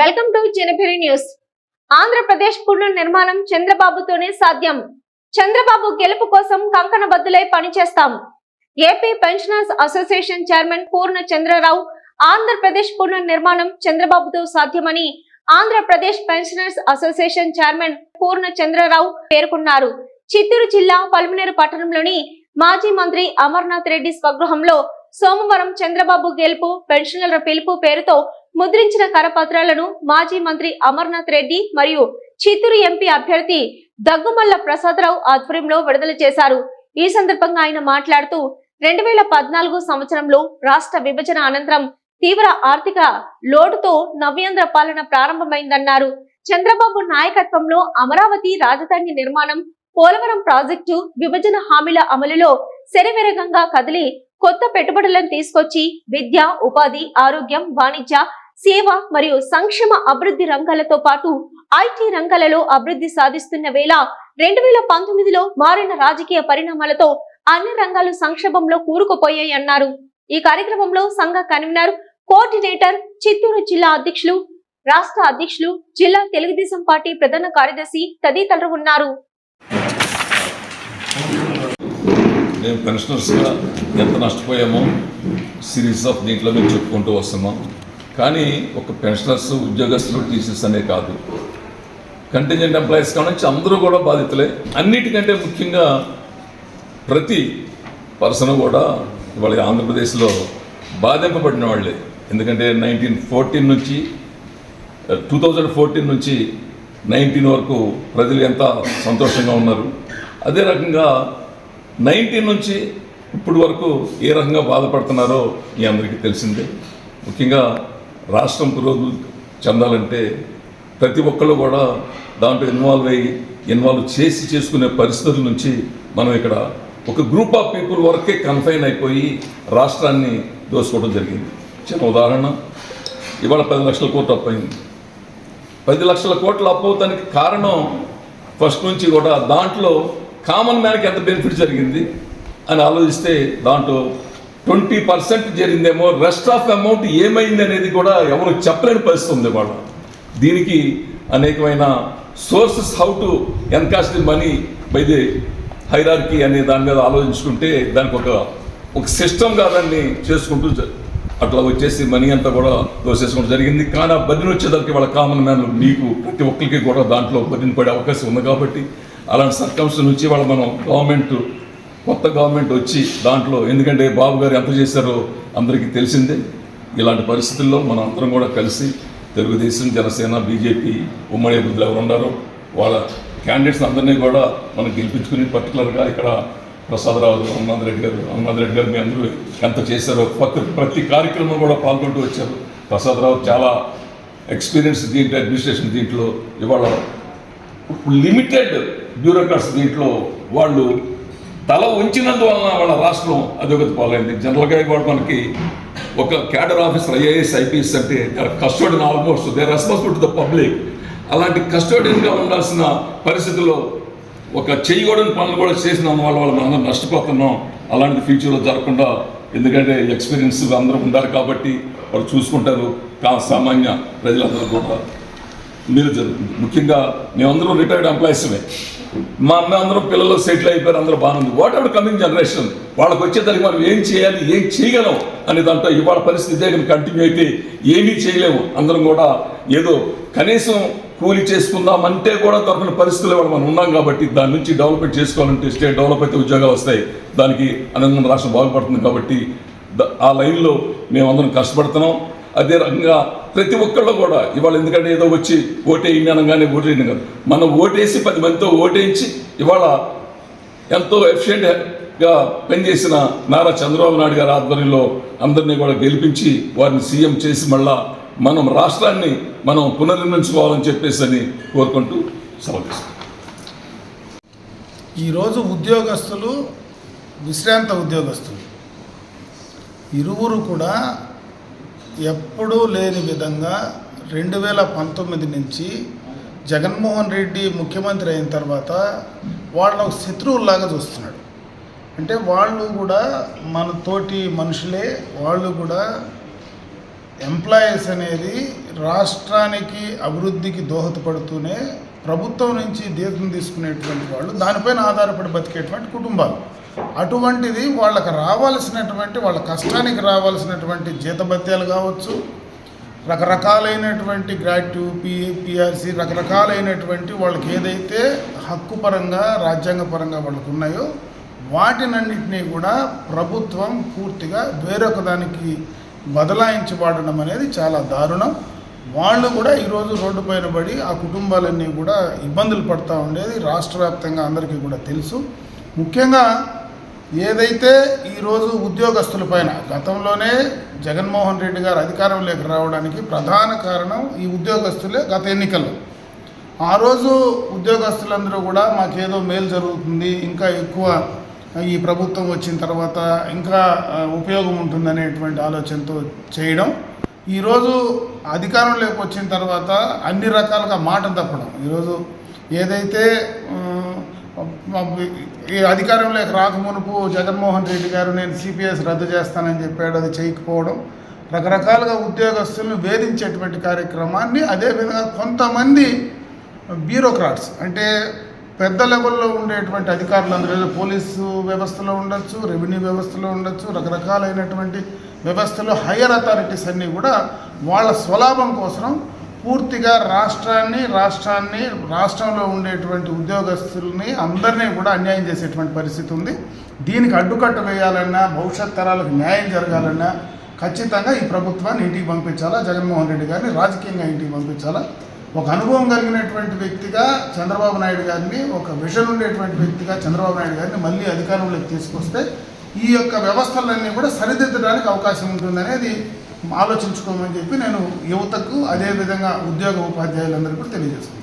Welcome to Janabhari news. Andhra Pradesh పునర్నిర్మాణం చంద్రబాబుతోనే సాధ్యం. చంద్రబాబు గెలుపు కోసం కంకణబద్దులై పనిచేస్తాం. AP pensioners association chairman Purna Chandra Rao Andhra Pradesh పునర్నిర్మాణం చంద్రబాబుతో సాధ్యమని Andhra Pradesh pensioners association chairman Purna Chandra Rao పేర్కొన్నారు. చిత్తూరు జిల్లా పల్మనేరు పట్టణంలోని మాజీ మంత్రి అమర్నాథ్ రెడ్డి స్వగృహంలో సోమవారం చంద్రబాబు గెలుపు పెన్షనర్ల పిలుపు పేరుతో ముద్రించిన కరపత్రాలను మాజీ మంత్రి అమర్నాథ్ రెడ్డి మరియు చిత్తూరు ఎంపీ అభ్యర్థి దగ్గుమల్ల ప్రసాదరావు ఆధ్వర్యంలో విడుదల చేశారు. ఈ సందర్భంగా ఆయన మాట్లాడుతూ రెండు వేల పద్నాలుగు సంవత్సరంలో రాష్ట్ర విభజన అనంతరం తీవ్ర ఆర్థిక లోటుతో నవ్యాంధ్ర పాలన ప్రారంభమైందన్నారు. చంద్రబాబు నాయకత్వంలో అమరావతి రాజధాని నిర్మాణం పోలవరం ప్రాజెక్టు విభజన హామీల అమలులో శరవేరగంగా కదిలి కొత్త పెట్టుబడులను తీసుకొచ్చి విద్య ఉపాధి ఆరోగ్యం వాణిజ్య సేవ మరియు సంక్షేమ అభివృద్ధి రంగాలతో పాటు ఐటీ రంగాలలో అభివృద్ధి సాధిస్తున్న వేళ రెండు వేల పంతొమ్మిదిలో మారిన రాజకీయ పరిణామాలతో అన్ని రంగాలు సంక్షోభంలో కూరుకుపోయాయి అన్నారు. ఈ కార్యక్రమంలో సంఘ కన్వీనర్ కోఆర్డినేటర్ చిత్తూరు జిల్లా అధ్యక్షులు రాష్ట్ర అధ్యక్షులు జిల్లా తెలుగుదేశం పార్టీ ప్రధాన కార్యదర్శి తదితరులు ఉన్నారు. మేము పెన్షనర్స్గా ఎంత నష్టపోయామో సిరీస్ ఆఫ్ దీంట్లో మేము చెప్పుకుంటూ వస్తున్నాం. కానీ ఒక పెన్షనర్స్ ఉద్యోగస్తులు టీచర్స్ అనే కాదు. కంటింజెంట్ ఎంప్లాయీస్ కానించి అందరూ కూడా బాధితులే. అన్నిటికంటే ముఖ్యంగా ప్రతి పర్సన్ కూడా ఇవాళ ఆంధ్రప్రదేశ్లో బాధింపబడిన వాళ్ళే. ఎందుకంటే నైన్టీన్ ఫోర్టీన్ నుంచి టూ థౌజండ్ ఫోర్టీన్ నుంచి నైన్టీన్ వరకు ప్రజలు ఎంత సంతోషంగా ఉన్నారు. అదే రకంగా నైన్టీన్ నుంచి ఇప్పుడు వరకు ఏ రకంగా బాధపడుతున్నారో మీ అందరికీ తెలిసిందే. ముఖ్యంగా రాష్ట్రం పురోగతి చెందాలంటే ప్రతి ఒక్కళ్ళు కూడా దాంట్లో ఇన్వాల్వ్ అయ్యి ఇన్వాల్వ్ చేసి చేసుకునే పరిస్థితుల నుంచి మనం ఇక్కడ ఒక గ్రూప్ ఆఫ్ పీపుల్ వరకే కన్ఫైన్ అయిపోయి రాష్ట్రాన్ని దోసుకోవడం జరిగింది. చిన్న ఉదాహరణ ఇవాళ పది లక్షల కోట్లు అప్పయింది పది లక్షల కోట్లు అప్పు కారణం ఫస్ట్ నుంచి కూడా దాంట్లో కామన్ మ్యాన్కి ఎంత బెనిఫిట్ జరిగింది అని ఆలోచిస్తే దాంట్లో ట్వంటీ పర్సెంట్ జరిగిందేమో రెస్ట్ ఆఫ్ అమౌంట్ ఏమైంది అనేది కూడా ఎవరు చెప్పలేని పరిస్థితి ఉంది వాళ్ళ. దీనికి అనేకమైన sources how to encash the money by the hierarchy అనే దాని మీద ఆలోచించుకుంటే దానికి ఒక ఒక సిస్టమ్గా దాన్ని చేసుకుంటూ అట్లా వచ్చేసి మనీ అంతా కూడా దోసేసుకోవడం జరిగింది. కానీ ఆ బదిని వచ్చేదానికి వాళ్ళ కామన్ మ్యాన్ నీకు ప్రతి ఒక్కరికి కూడా దాంట్లో బదిని పడే అవకాశం ఉంది కాబట్టి అలాంటి సర్కమ్స్ నుంచి వాళ్ళ మనం గవర్నమెంట్ కొత్త గవర్నమెంట్ వచ్చి దాంట్లో ఎందుకంటే బాబు గారు ఎంత చేశారో అందరికీ తెలిసిందే. ఇలాంటి పరిస్థితుల్లో మనం అందరం కూడా కలిసి తెలుగుదేశం జనసేన బీజేపీ ఉమ్మడి అభివృద్ధులు ఎవరు ఉన్నారో వాళ్ళ క్యాండిడేట్స్ అందరినీ కూడా మనం గెలిపించుకుని పర్టికులర్గా ఇక్కడ ప్రసాదరావు హనుమంత్ రెడ్డి గారు హనుమంత్ రెడ్డి గారు మీ అందరూ ఎంత చేశారో ప్రతి ప్రతి కార్యక్రమం కూడా పాల్గొంటూ వచ్చారు. ప్రసాదరావు చాలా ఎక్స్పీరియన్స్ దీంట్లో అడ్మినిస్ట్రేషన్ దీంట్లో ఇవాళ లిమిటెడ్ బ్యూరోక్రాట్స్ దీంట్లో వాళ్ళు తల ఉంచినందువలన వాళ్ళ రాష్ట్రం అధోగతి పాలైంది. జనరల్గా కూడా మనకి ఒక క్యాడర్ ఆఫీసర్ ఐఏఎస్ ఐపీఎస్ అంటే custodian almost they responsible to the public అలాంటి కస్టోడియన్గా ఉండాల్సిన పరిస్థితుల్లో ఒక చేయకూడని పనులు కూడా చేసిన వల్ల వాళ్ళు మనందరం నష్టపోతున్నాం. అలాంటి ఫ్యూచర్లో జరగకుండా ఎందుకంటే ఎక్స్పీరియన్స్ అందరూ ఉండాలి కాబట్టి వాళ్ళు చూసుకుంటారు. కా సామాన్య ప్రజలందరూ కూడా మీరు ముఖ్యంగా మేమందరం రిటైర్డ్ ఎంప్లాయీస్మే మా. అమ్మ అందరం పిల్లలు సెటిల్ అయిపోయారు అందరూ బాగుంది. వాట్ ఎవర్ కమింగ్ జనరేషన్ వాళ్ళకి వచ్చేదానికి మనం ఏం చేయాలి ఏం చేయగలం అనే దాంట్లో ఇవాళ పరిస్థితి ఇదే కంటిన్యూ అయితే ఏమీ చేయలేము. అందరం కూడా ఏదో కనీసం కూలి చేసుకుందామంటే కూడా దొరకని పరిస్థితులు ఇవాళ మనం ఉన్నాం కాబట్టి దాని నుంచి డెవలప్మెంట్ చేసుకోవాలంటే స్టేట్ డెవలప్ అయితే ఉద్యోగాలు వస్తాయి. దానికి అనంతరం రాష్ట్రం బాగుపడుతుంది కాబట్టి ఆ లైన్లో మేమందరం కష్టపడుతున్నాం. అదే రకంగా ప్రతి ఒక్కళ్ళు కూడా ఇవాళ ఎందుకంటే ఏదో వచ్చి ఓటేయండి అనగానే ఓటేయండి కాదు. మనం ఓటేసి పది మందితో ఓటేయించి ఇవాళ ఎంతో ఎఫిషియెంట్గా పనిచేసిన నారా చంద్రబాబు నాయుడు గారి ఆధ్వర్యంలో అందరినీ కూడా గెలిపించి వారిని సీఎం చేసి మళ్ళా మనం రాష్ట్రాన్ని మనం పునర్నిర్మించుకోవాలని చెప్పేసి అని కోరుకుంటూ సెలవు ఈరోజు ఉద్యోగస్తులు విశ్రాంత ఉద్యోగస్తులు. ఇరువురు కూడా ఎప్పుడూ లేని విధంగా రెండు వేల పంతొమ్మిది నుంచి జగన్మోహన్ రెడ్డి ముఖ్యమంత్రి అయిన తర్వాత వాళ్ళని ఒక శత్రువుల్లాగా చూస్తున్నాడు. అంటే వాళ్ళు కూడా మన తోటి మనుషులే వాళ్ళు కూడా ఎంప్లాయీస్ అనేది రాష్ట్రానికి అభివృద్ధికి దోహదపడుతూనే ప్రభుత్వం నుంచి దీతం తీసుకునేటువంటి వాళ్ళు దానిపైన ఆధారపడి బతికేటువంటి కుటుంబాలు. అటువంటిది వాళ్ళకి రావాల్సినటువంటి వాళ్ళ కష్టానికి రావాల్సినటువంటి జీతభత్యాలు కావచ్చు రకరకాలైనటువంటి గ్రాట్యూ పి రకరకాలైనటువంటి వాళ్ళకి ఏదైతే హక్కు పరంగా రాజ్యాంగ పరంగా వాళ్ళకు ఉన్నాయో వాటినన్నింటినీ కూడా ప్రభుత్వం పూర్తిగా వేరొక దానికి బదలాయించి వాడడం అనేది చాలా దారుణం. వాళ్ళు కూడా ఈరోజు రోడ్డు పైన పడి ఆ కుటుంబాలన్నీ కూడా ఇబ్బందులు పడుతూ ఉండేది. రాష్ట్ర వ్యాప్తంగా అందరికీ కూడా తెలుసు. ముఖ్యంగా ఏదైతే ఈరోజు ఉద్యోగస్తుల పైన గతంలోనే జగన్మోహన్ రెడ్డి గారు అధికారంలోకి రావడానికి ప్రధాన కారణం ఈ ఉద్యోగస్తులే గత ఎన్నికల్లో. ఆ రోజు ఉద్యోగస్తులందరూ కూడా మాకేదో మేలు జరుగుతుంది ఇంకా ఎక్కువ ఈ ప్రభుత్వం వచ్చిన తర్వాత ఇంకా ఉపయోగం ఉపయోగం ఉంటుందనేటువంటి ఆలోచనతో చేయడం ఈరోజు అధికారంలోకి వచ్చిన తర్వాత అన్ని రకాలుగా మాట తప్పడం. ఈరోజు ఏదైతే ఆ, మా- ఈ అధికారంలోకి రాకమునుపు జగన్మోహన్ రెడ్డి గారు నేను సిపిఎస్ రద్దు చేస్తానని చెప్పాడు అది చేయకపోవడం రకరకాలుగా ఉద్యోగస్తులను వేధించేటువంటి కార్యక్రమాన్ని అదేవిధంగా కొంతమంది బ్యూరోక్రాట్స్ అంటే పెద్ద లెవెల్లో ఉండేటువంటి అధికారులందరూ ఏదో పోలీసు వ్యవస్థలో ఉండొచ్చు రెవెన్యూ వ్యవస్థలో ఉండొచ్చు రకరకాలైనటువంటి వ్యవస్థలో హయ్యర్ అథారిటీస్ అన్నీ కూడా వాళ్ళ స్వలాభం కోసం పూర్తిగా రాష్ట్రాన్ని రాష్ట్రాన్ని రాష్ట్రంలో ఉండేటువంటి ఉద్యోగస్తుల్ని అందరినీ కూడా అన్యాయం చేసేటువంటి పరిస్థితి ఉంది. దీనికి అడ్డుకట్ట వేయాలన్నా భవిష్యత్ తరాలకు న్యాయం జరగాలన్నా ఖచ్చితంగా ఈ ప్రభుత్వాన్ని ఇంటికి పంపించాలా? జగన్మోహన్ రెడ్డి గారిని రాజకీయంగా ఇంటికి పంపించాలా? ఒక అనుభవం కలిగినటువంటి వ్యక్తిగా చంద్రబాబు నాయుడు గారిని ఒక విషన్ ఉండేటువంటి వ్యక్తిగా చంద్రబాబు నాయుడు గారిని మళ్ళీ అధికారంలోకి తీసుకొస్తే ఈ యొక్క వ్యవస్థలన్నీ కూడా సరిదిద్దడానికి అవకాశం ఉంటుందనేది ఆలోచించుకోమని చెప్పి నేను యువతకు అదేవిధంగా ఉద్యోగ ఉపాధ్యాయులందరికీ కూడా తెలియజేస్తున్నాను.